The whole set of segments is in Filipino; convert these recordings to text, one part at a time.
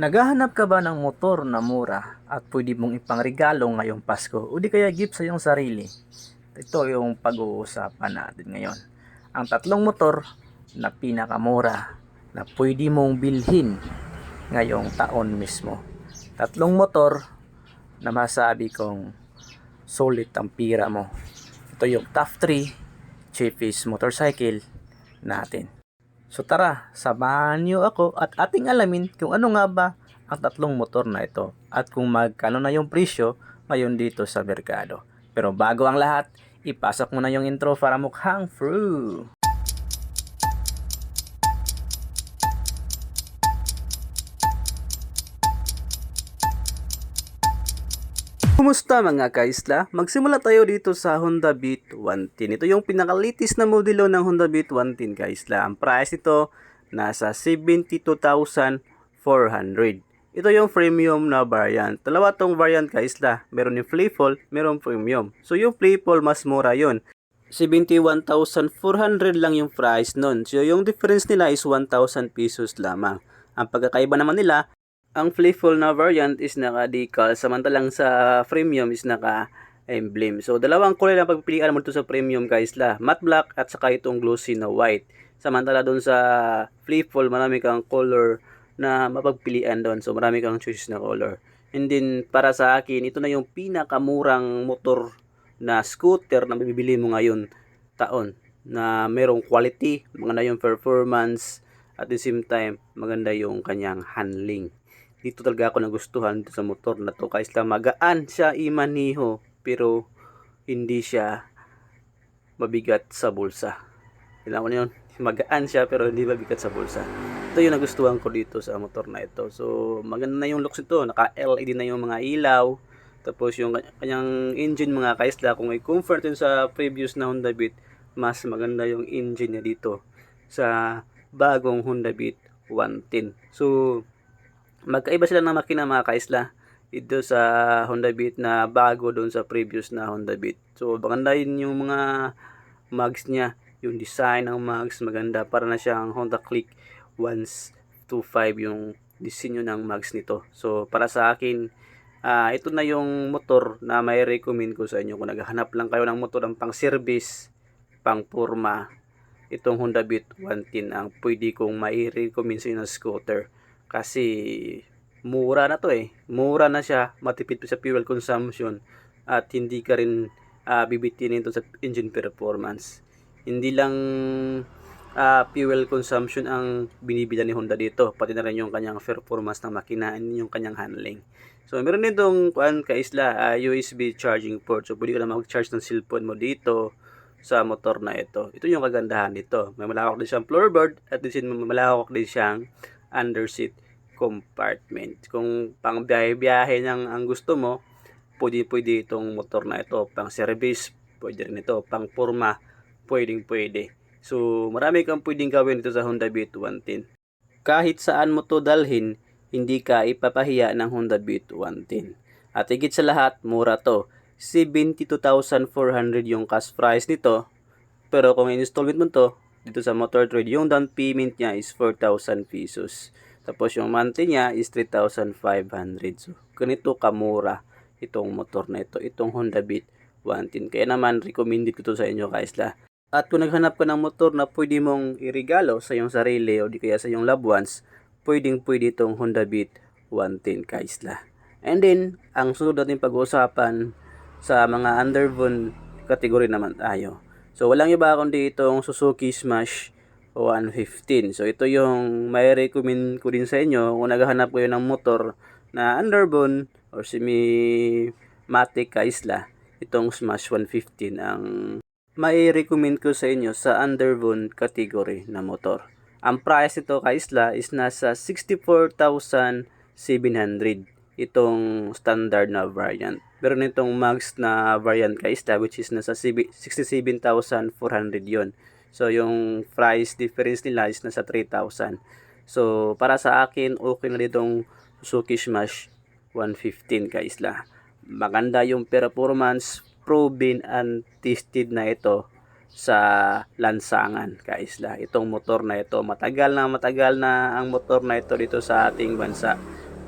Naghahanap ka ba ng motor na mura at pwede mong ipangregalo ngayong Pasko o di kaya gift sa iyong sarili? Ito yung pag-uusapan natin ngayon. Ang tatlong motor na pinakamura na pwede mong bilhin ngayong taon mismo. Tatlong motor na masabi kong solid ang pira mo. Ito yung top 3 cheapest motorcycle natin. So tara, samahan niyo ako at ating alamin kung ano nga ba ang tatlong motor na ito at kung magkano na yung presyo ngayon dito sa merkado. Pero bago ang lahat, ipasok mo na yung intro para mukhang true. Kumusta mga kaisla? Magsimula tayo dito sa Honda Beat 110. Ito yung pinakalitis na modelo ng Honda Beat 110 kaisla. Ang price ito nasa 72,400. Ito yung premium na variant. Dalawa tong variant kaisla. Meron yung playful, meron premium. So yung playful mas mura yun. 71,400 lang yung price nun. So yung difference nila is 1,000 pesos lamang. Ang pagkakaiba naman nila, ang playful na variant is naka-decal, samantalang sa premium is naka-emblem. So, dalawang kulay lang pagpilian mo dito sa premium guys la. Matte black at saka itong glossy na white. Samantala doon sa playful, marami kang color na mapagpilian doon. So, marami kang choices na color. And then, para sa akin, ito na yung pinakamurang motor na scooter na bibili mo ngayon taon na merong quality, maganda yung performance, at the same time, maganda yung kanyang handling dito talaga ako nagustuhan dito sa motor na to. Guys lang magaan siya imaniho pero hindi siya mabigat sa bulsa. Kailangan ko yun. Magaan siya pero hindi mabigat sa bulsa. Ito yung nagustuhan ko dito sa motor na ito. So maganda na yung looks nito. Naka LED na yung mga ilaw. Tapos yung kanyang engine mga kaisla kung i-comfort yun sa previous na Honda Beat mas maganda yung engine niya dito sa bagong Honda Beat 110 so magkaiba sila ng makina mga kaisla. Ito sa Honda Beat na bago doon sa previous na Honda Beat. So maganda yun yung mga mags niya. Yung design ng mags maganda. Para na siyang Honda Click 125 yung disenyo ng mags nito. So para sa akin ah ito na yung motor na may recommend ko sa inyo. Kung naghahanap lang kayo ng motor ng pang service pang purma itong Honda Beat 110 ang pwede kong mai-recommend sa inyo na scooter kasi mura na to eh. Mura na siya, matipid sa fuel consumption at hindi ka rin uh, bibitinin to sa engine performance. Hindi lang uh, fuel consumption ang binibila ni Honda dito, pati na rin yung kanyang performance ng makina and yung kanyang handling. So, meron din itong kuan kaisla, uh, USB charging port. So, pwede ka na mag-charge ng cellphone mo dito sa motor na ito. Ito yung kagandahan nito. May malawak din siyang floorboard at din malawak din siyang underseat compartment. Kung pang biyahe-biyahe ng ang gusto mo, pwede-pwede itong motor na ito. Pang service, pwede rin ito. Pang forma, pwedeng pwede. So, marami kang pwedeng gawin dito sa Honda Beat 110. Kahit saan mo to dalhin, hindi ka ipapahiya ng Honda Beat 110. At higit sa lahat, mura to. 72,400 yung cash price nito. Pero kung installment mo to, dito sa Motor Trade, yung down payment niya is 4,000 pesos. Tapos yung monthly niya is 3,500. So, ganito kamura itong motor na ito, itong Honda Beat 110. Kaya naman, recommended ko to sa inyo guys la. At kung naghanap ka ng motor na pwede mong irigalo sa iyong sarili o di kaya sa iyong loved ones, pwedeng pwede itong Honda Beat 110 guys la. And then, ang sunod natin pag-uusapan sa mga underbone category naman tayo. So, walang iba kundi itong Suzuki Smash 115. So, ito yung may recommend ko din sa inyo kung naghahanap kayo ng motor na underbone or semi-matic kaisla. Itong Smash 115 ang may recommend ko sa inyo sa underbone category na motor. Ang price ito kaisla is nasa 64,700 itong standard na variant. Pero nitong max na variant kaisla which is nasa 67,400 yon So, yung price difference nila is nasa 3,000. So, para sa akin, okay na ditong Suzuki Smash 115 kaisla. Maganda yung performance, proven and tested na ito sa lansangan kaisla. Itong motor na ito, matagal na matagal na ang motor na ito dito sa ating bansa.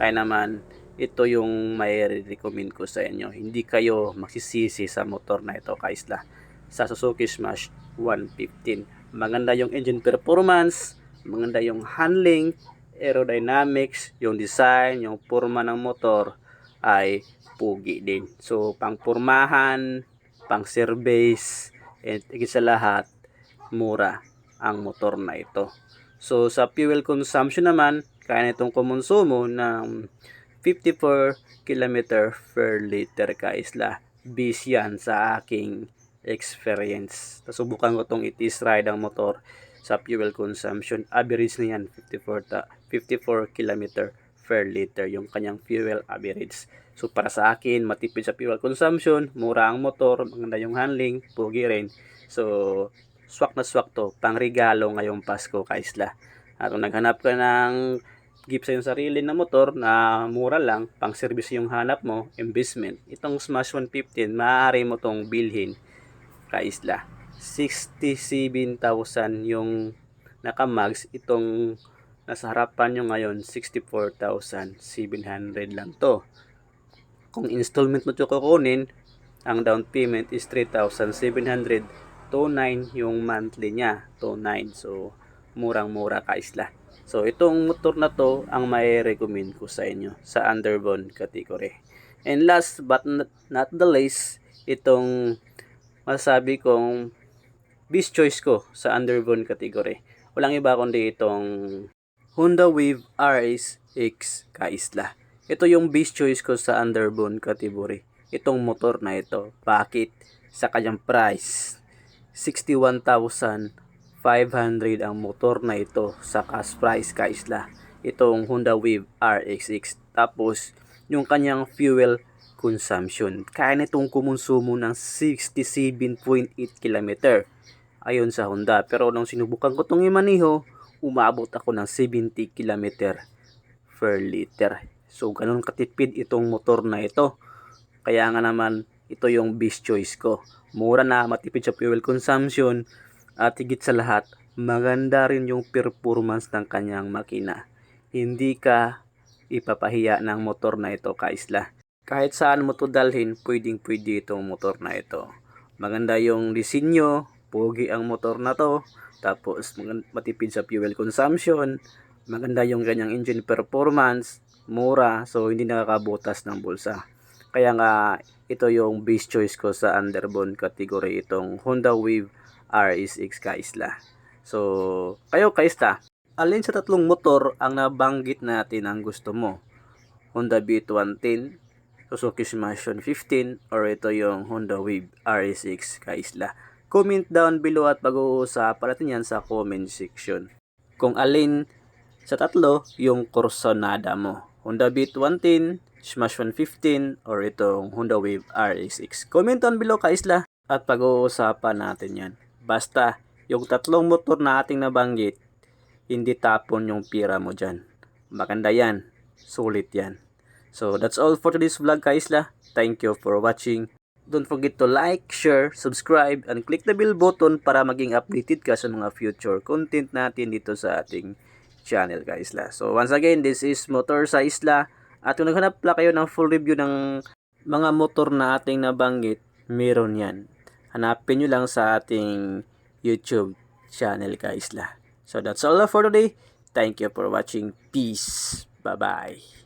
Kaya naman, ito yung may recommend ko sa inyo. Hindi kayo magsisisi sa motor na ito, kaisla. Sa Suzuki Smash 115. Maganda yung engine performance, maganda yung handling, aerodynamics, yung design, yung forma ng motor ay pugi din. So, pang purmahan, pang service, and higit sa lahat, mura ang motor na ito. So, sa fuel consumption naman, kaya nitong kumonsumo ng 54 km per liter kaisla. Bis yan sa aking experience. Nasubukan ko tong itis ride ang motor sa fuel consumption. Average na yan, 54, ta, 54 km per liter yung kanyang fuel average. So para sa akin, matipid sa fuel consumption, mura ang motor, maganda yung handling, pugi rin. So, swak na swak to, pang regalo ngayong Pasko kaisla. At kung naghanap ka ng gift sa iyong sarili na motor na mura lang, pang service yung hanap mo, investment. Itong Smash 115, maaari mo tong bilhin kaisla. 67,000 yung nakamags. Itong nasa harapan nyo ngayon, 64,700 lang to. Kung installment mo ito kukunin, ang down payment is 3,700 to 9 yung monthly niya. To 9. So, murang-mura kaisla. So, itong motor na to ang may recommend ko sa inyo sa underbone category. And last but not, the least, itong masasabi kong best choice ko sa underbone category. Walang iba kundi itong Honda Wave RS-X Kaisla. Ito yung best choice ko sa underbone category. Itong motor na ito. Bakit? Sa kanyang price. 61,500 ang motor na ito sa cash price Kaisla. Itong Honda Wave RX-X. Tapos, yung kanyang fuel consumption. Kaya nitong kumonsumo ng 67.8 km ayon sa Honda. Pero nung sinubukan ko itong imaniho, umabot ako ng 70 km per liter. So, ganun katipid itong motor na ito. Kaya nga naman, ito yung best choice ko. Mura na, matipid sa fuel consumption, at higit sa lahat, maganda rin yung performance ng kanyang makina. Hindi ka ipapahiya ng motor na ito, kaisla. Kahit saan mo to dalhin, pwedeng pwede itong motor na ito. Maganda yung disenyo, pogi ang motor na to, tapos matipid sa fuel consumption, maganda yung kanyang engine performance, mura, so hindi nakakabutas ng bulsa. Kaya nga, ito yung best choice ko sa underbone category, itong Honda Wave RS-X Kaisla. So, kayo Kaisla, alin sa tatlong motor ang nabanggit natin ang gusto mo? Honda Beat 110, Suzuki Smash 115, or ito yung Honda Wave RS-X Kaisla. Comment down below at pag-uusapan natin yan sa comment section. Kung alin sa tatlo yung Corsonada mo. Honda Beat 110, Smash 115, or itong Honda Wave RS-X. Comment down below Kaisla at pag-uusapan natin yan. Basta, yung tatlong motor na ating nabanggit, hindi tapon yung pira mo dyan. Maganda yan. Sulit yan. So, that's all for today's vlog, Kaisla. Thank you for watching. Don't forget to like, share, subscribe, and click the bell button para maging updated ka sa mga future content natin dito sa ating channel, Kaisla. So, once again, this is Motor sa Isla. At kung naghanap pala kayo ng full review ng mga motor na ating nabanggit, meron yan. Hanapin nyo lang sa ating YouTube channel, Kaisla. So, that's all for today. Thank you for watching. Peace. Bye-bye.